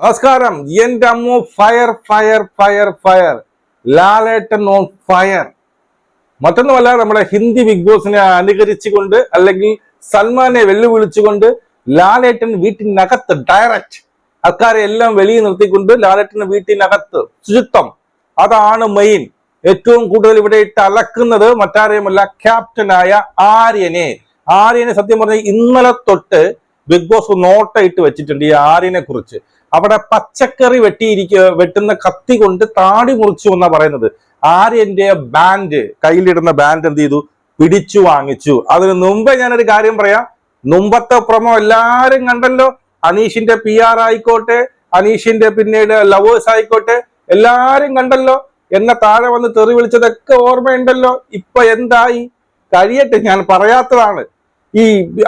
നമസ്കാരം. എന്റെ അമ്മ fire fire fire fire Lalettan on fire മറ്റൊന്നുമല്ല നമ്മുടെ ഹിന്ദി ബിഗ് ബോസിനെ അനുകരിച്ചുകൊണ്ട് അല്ലെങ്കിൽ സൽമാനെ വെല്ലുവിളിച്ചുകൊണ്ട് ലാലേട്ടൻ വീട്ടിനകത്ത് ഡയറക്റ്റ് ആൾക്കാരെ എല്ലാം വെളിയിൽ നിർത്തിക്കൊണ്ട് ലാലേട്ടൻ വീട്ടിനകത്ത് ശുചിത്വം. അതാണ് മെയിൻ ഏറ്റവും കൂടുതൽ ഇവിടെ ഇട്ട് അലക്കുന്നത് മറ്റാരെയുമല്ല ക്യാപ്റ്റനായ ആര്യനെ. ആര്യനെ സത്യം പറഞ്ഞാൽ ഇന്നലെ തൊട്ട് ബിഗ് ബോസ് നോട്ടായിട്ട് വെച്ചിട്ടുണ്ട് ഈ ആരിനെ കുറിച്ച്. അവിടെ പച്ചക്കറി വെട്ടിയിരിക്കുക വെട്ടുന്ന കത്തി കൊണ്ട് താടി മുറിച്ചു എന്നാ പറയുന്നത്. ആര്യന്റെ ബാൻഡ് കയ്യിലിടുന്ന ബാൻഡ് എന്ത് ചെയ്തു? പിടിച്ചു വാങ്ങിച്ചു. അതിന് മുമ്പേ ഞാനൊരു കാര്യം പറയാം. മുമ്പത്തെ പ്രമോ എല്ലാരും കണ്ടല്ലോ. അനീഷിന്റെ പി ആർ ആയിക്കോട്ടെ അനീഷിന്റെ പിന്നീട് ലവേഴ്സ് ആയിക്കോട്ടെ എല്ലാരും കണ്ടല്ലോ. എന്നെ താഴെ വന്ന് തെറി വിളിച്ചതൊക്കെ ഓർമ്മയുണ്ടല്ലോ. ഇപ്പൊ എന്തായി? കഴിയട്ടെ ഞാൻ പറയാത്തതാണ്. ഈ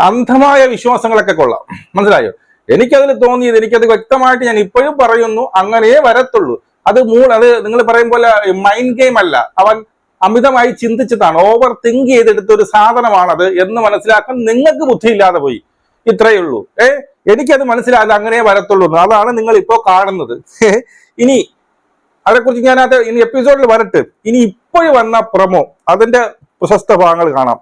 അന്ധമായ വിശ്വാസങ്ങളൊക്കെ കൊള്ളാം. മനസ്സിലായോ? എനിക്കതിൽ തോന്നിയത് എനിക്കത് വ്യക്തമായിട്ട് ഞാൻ ഇപ്പോഴും പറയുന്നു അങ്ങനെയേ വരത്തുള്ളൂ. അത് മൂ അത് നിങ്ങൾ പറയും പോലെ മൈൻഡ് ഗെയിം അല്ല. അവൻ അമിതമായി ചിന്തിച്ചതാണ് ഓവർ തിങ്ക് ചെയ്തെടുത്ത ഒരു സാധനമാണത് എന്ന് മനസ്സിലാക്കാൻ നിങ്ങൾക്ക് ബുദ്ധിയില്ലാതെ പോയി. ഇത്രയേ ഉള്ളൂ. ഏ എനിക്കത് മനസ്സിലായത് അങ്ങനെ വരത്തുള്ളൂ അതാണ് നിങ്ങൾ ഇപ്പോൾ കാണുന്നത് ഇനി അതേക്കുറിച്ച് ഞാൻ അത് ഇനി എപ്പിസോഡിൽ വരട്ടെ. ഇനി ഇപ്പോഴും വന്ന പ്രമോ അതിന്റെ പ്രശസ്ത ഭാഗങ്ങൾ കാണാം.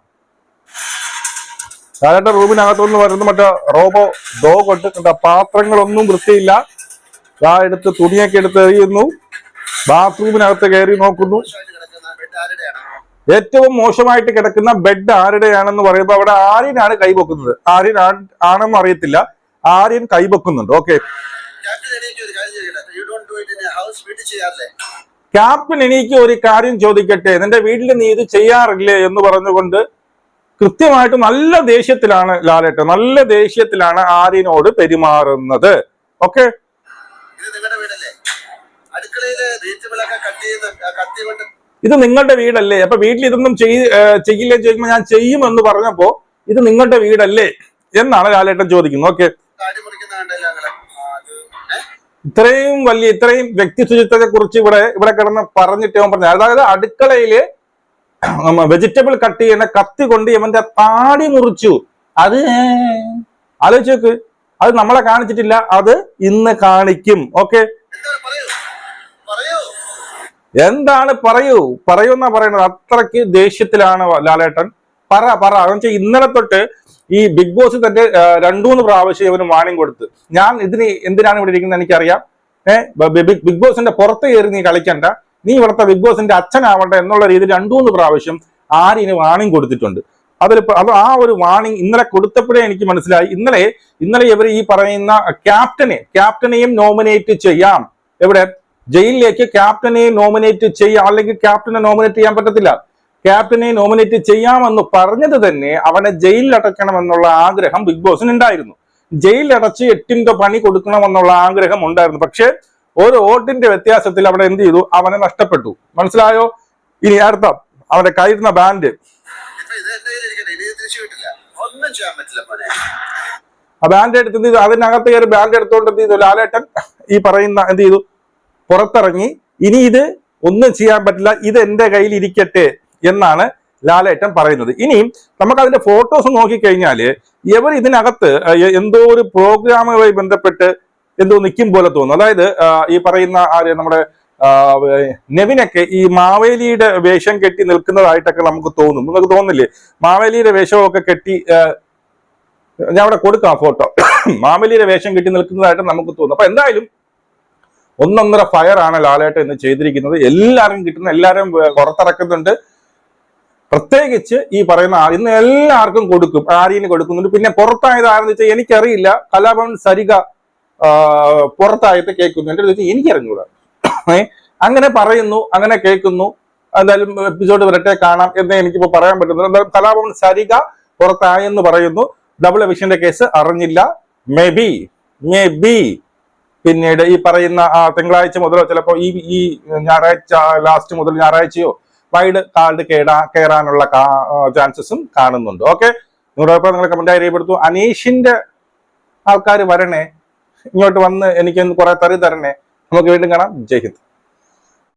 ലാലേട്ട റൂമിനകത്തുനിന്ന് വരുന്ന മറ്റേ റോബോ ഡോഗ് ഉണ്ട് കണ്ട പാത്രങ്ങളൊന്നും വൃത്തിയില്ല. ആ എടുത്ത് തുണിയൊക്കെ എടുത്ത് എറിയുന്നു. ബാത്റൂമിനകത്ത് കയറി നോക്കുന്നു. ഏറ്റവും മോശമായിട്ട് കിടക്കുന്ന ബെഡ് ആരുടെയാണെന്ന് പറയുമ്പോൾ അവിടെ ആര്യനാണ് കൈപൊക്കുന്നത്. ആര്യൻ ആണ്- ആണെന്ന് അറിയത്തില്ല. ആര്യൻ കൈപൊക്കുന്നുണ്ട്. ഓക്കെ. ക്യാപ്റ്റൻ എനിക്ക് ഒരു കാര്യം ചോദിക്കട്ടെ? നിന്റെ വീട്ടിൽ നീ ഇത് ചെയ്യാറില്ലേ എന്ന് പറഞ്ഞുകൊണ്ട് കൃത്യമായിട്ട് നല്ല ദേഷ്യത്തിലാണ് ലാലേട്ടൻ. നല്ല ദേഷ്യത്തിലാണ് ആര്യനോട് പെരുമാറുന്നത്. ഓക്കെ ഇത് നിങ്ങളുടെ വീടല്ലേ? അപ്പൊ വീട്ടിൽ ഇതൊന്നും ചെയ്യില്ല ഏർ ഞാൻ ഞാൻ ചെയ്യുമെന്ന് പറഞ്ഞപ്പോ ഇത് നിങ്ങളുടെ വീടല്ലേ എന്നാണ് ലാലേട്ടൻ ചോദിക്കുന്നത്. ഓക്കെ? ഇത്രയും വലിയ ഇത്രയും വ്യക്തി ശുചിത്വത്തെ കുറിച്ച് ഇവിടെ ഇവിടെ കിടന്ന് പറഞ്ഞിട്ട് ഞാൻ പറഞ്ഞു അതായത് അടുക്കളയിൽ വെജിറ്റബിൾ കട്ട് ചെയ്യുന്ന കത്തി കൊണ്ട് ഇവന്റെ താടി മുറിച്ചു. അത് ആലോചിച്ച് നോക്ക്. അത് നമ്മളെ കാണിച്ചിട്ടില്ല അത് ഇന്ന് കാണിക്കും. ഓക്കെ? എന്താണ് പറയൂ? പറയൂ. എന്നാ പറയുന്നത് അത്രയ്ക്ക് ദേഷ്യത്തിലാണ് ലാലേട്ടൻ. പറ പറ. എന്ന് വെച്ചാൽ ഇന്നലെ തൊട്ട് ഈ ബിഗ് ബോസ് തന്നെ രണ്ടുമൂന്ന് പ്രാവശ്യം ഇവന് വാണിംഗ് കൊടുത്ത്. ഞാൻ ഇതിന് എന്തിനാണ് ഇവിടെ ഇരിക്കുന്നത് എനിക്കറിയാം. ഏഹ് ബിഗ് ബോസിന്റെ പുറത്ത് കയറി നീ കളിക്കണ്ട. നീ ഇവിടുത്തെ ബിഗ് ബോസിന്റെ അച്ഛനാവണ്ട എന്നുള്ള രീതിയിൽ രണ്ടൂന്ന് പ്രാവശ്യം ആര്യന് വാണിംഗ് കൊടുത്തിട്ടുണ്ട്. അതിൽ അത് ആ ഒരു വാണിംഗ് ഇന്നലെ കൊടുത്തപ്പോഴേ എനിക്ക് മനസ്സിലായി. ഇന്നലെ ഇന്നലെ ഇവർ ഈ പറയുന്ന ക്യാപ്റ്റനെ ക്യാപ്റ്റനെയും നോമിനേറ്റ് ചെയ്യാം. എവിടെ? ജയിലിലേക്ക് ക്യാപ്റ്റനെ നോമിനേറ്റ് ചെയ്യാം. അല്ലെങ്കിൽ ക്യാപ്റ്റനെ നോമിനേറ്റ് ചെയ്യാൻ പറ്റത്തില്ല. ക്യാപ്റ്റനെ നോമിനേറ്റ് ചെയ്യാമെന്ന് പറഞ്ഞത് തന്നെ അവനെ ജയിലിൽ അടയ്ക്കണമെന്നുള്ള ആഗ്രഹം ബിഗ് ബോസിന് ഉണ്ടായിരുന്നു ജയിലിൽ അടച്ച് എട്ടിന്റെ പണി കൊടുക്കണമെന്നുള്ള ആഗ്രഹം ഉണ്ടായിരുന്നു. പക്ഷെ ഒരു വോട്ടിന്റെ വ്യത്യാസത്തിൽ അവിടെ എന്ത് ചെയ്തു? അവനെ നഷ്ടപ്പെട്ടു. മനസ്സിലായോ? ഇനി അർത്ഥം അവന്റെ കയ്യിരുന്ന ബാൻഡ്. ആ ബാൻഡ് എടുത്ത് എന്ത് ചെയ്തു? അതിനകത്ത് കയറി ബാൻഡ് എടുത്തുകൊണ്ട് എന്ത് ചെയ്തു? ലാലേട്ടൻ ഈ പറയുന്ന എന്ത് ചെയ്തു? പുറത്തിറങ്ങി. ഇനി ഇത് ഒന്നും ചെയ്യാൻ പറ്റില്ല. ഇത് എന്റെ കയ്യിൽ ഇരിക്കട്ടെ എന്നാണ് ലാലേട്ടൻ പറയുന്നത്. ഇനി നമുക്ക് അതിന്റെ ഫോട്ടോസ് നോക്കിക്കഴിഞ്ഞാൽ ഇവർ ഇതിനകത്ത് എന്തോ ഒരു പ്രോഗ്രാമുമായി ബന്ധപ്പെട്ട് എന്തോ നിൽക്കും പോലെ തോന്നുന്നു. അതായത് ഈ പറയുന്ന ആര് നമ്മുടെ നെവിനൊക്കെ ഈ മാവേലിയുടെ വേഷം കെട്ടി നിൽക്കുന്നതായിട്ടൊക്കെ നമുക്ക് തോന്നും. നിങ്ങൾക്ക് തോന്നില്ലേ മാവേലിയുടെ വേഷമൊക്കെ കെട്ടി ഞാൻ അവിടെ കൊടുക്കാം ഫോട്ടോ. മാവേലിയുടെ വേഷം കെട്ടി നിൽക്കുന്നതായിട്ട് നമുക്ക് തോന്നും. അപ്പൊ എന്തായാലും ഒന്നൊന്നര ഫയർ ആണ് ലാലേട്ടൻ ഇന്ന് ചെയ്തിരിക്കുന്നത്. എല്ലാവരും കിട്ടുന്ന എല്ലാവരും പുറത്തിറക്കുന്നുണ്ട്. പ്രത്യേകിച്ച് ഈ പറയുന്ന ഇന്ന് എല്ലാവർക്കും കൊടുക്കും. ആര്യന് കൊടുക്കുന്നുണ്ട്. പിന്നെ പുറത്തായത് ആരെന്ന് വെച്ചാൽ എനിക്കറിയില്ല. കലാഭവൻ സരിക പുറത്തായിട്ട് കേൾക്കുന്നു എന്റെ ചോദിച്ചാൽ എനിക്കറിഞ്ഞൂടാ. അങ്ങനെ പറയുന്നു അങ്ങനെ കേൾക്കുന്നു. എന്തായാലും എപ്പിസോഡ് വരട്ടെ കാണാം എന്നേ എനിക്കിപ്പോ പറയാൻ പറ്റുന്നു എന്തായാലും കലാഭവൻ സരിക പുറത്തായെന്ന് പറയുന്നു. ഡബിൾ എവിഷന്റെ കേസ് അറിഞ്ഞില്ല. മേ ബി മേ ബി പിന്നീട് ഈ പറയുന്ന ആ തിങ്കളാഴ്ച മുതലോ ചിലപ്പോ ഈ ഈ ഞായറാഴ്ച ലാസ്റ്റ് മുതൽ ഞായറാഴ്ചയോ വൈഡ് കാർഡ് കേടാ കയറാനുള്ള ചാൻസസും കാണുന്നുണ്ട്. ഓക്കെ നിങ്ങളോടൊപ്പം നിങ്ങൾ കമന്റായി രേഖപ്പെടുത്തു അനീഷിന്റെ ആൾക്കാർ വരണേ. ഇങ്ങോട്ട് വന്ന് എനിക്ക് കുറെ തറി തരണേ. നമുക്ക് വീണ്ടും കാണാം. ജയ് ഹിന്ദ്.